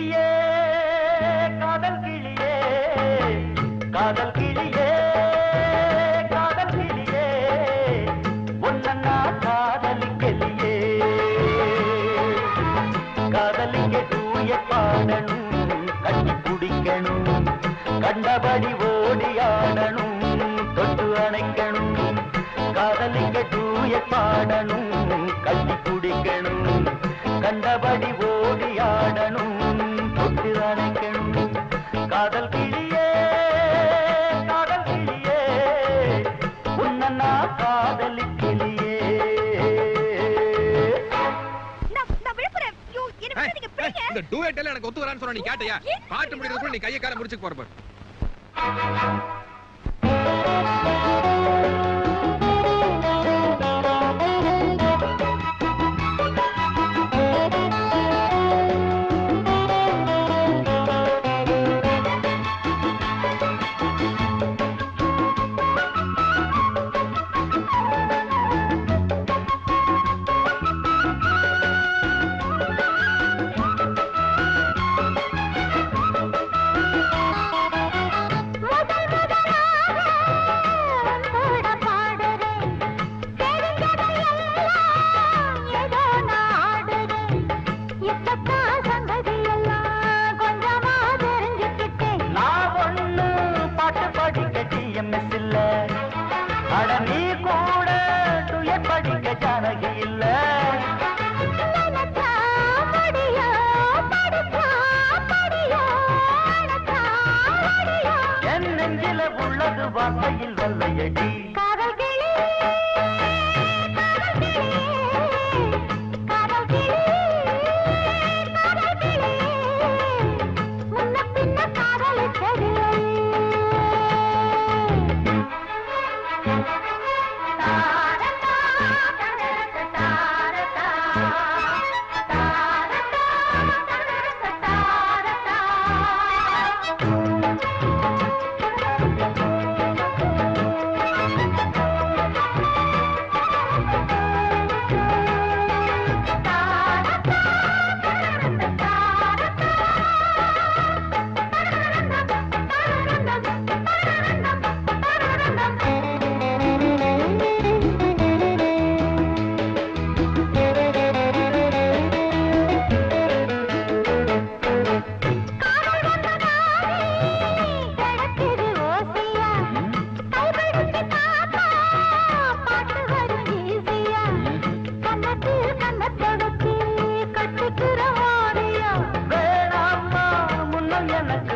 கிளியே காதல் கிளியே காதல் கிளியே காதல் கிளியே ஒன்னா காதலி கெளியே. காதலிய தூய பாடணும் கட்டி குடிக்கணும் கண்டபடி ஓடியாடணும் தொட்டு அணைக்கணும். காதலிக்க தூய பாடணும் கட்டி குடிக்கணும் கண்டபடி ஓடியாடணும் இந்த டூ எனக்கு ஒத்து வரான்னு சொன்ன நீ கேட்டியா? பாட்டு முடிக்கிறது நீ கையை காலை முடிச்சுக்கு போற கட்டிக்க ஜானகி இல்ல. என் நெஞ்சில உள்ளது வார்த்தையில் வல்லையடி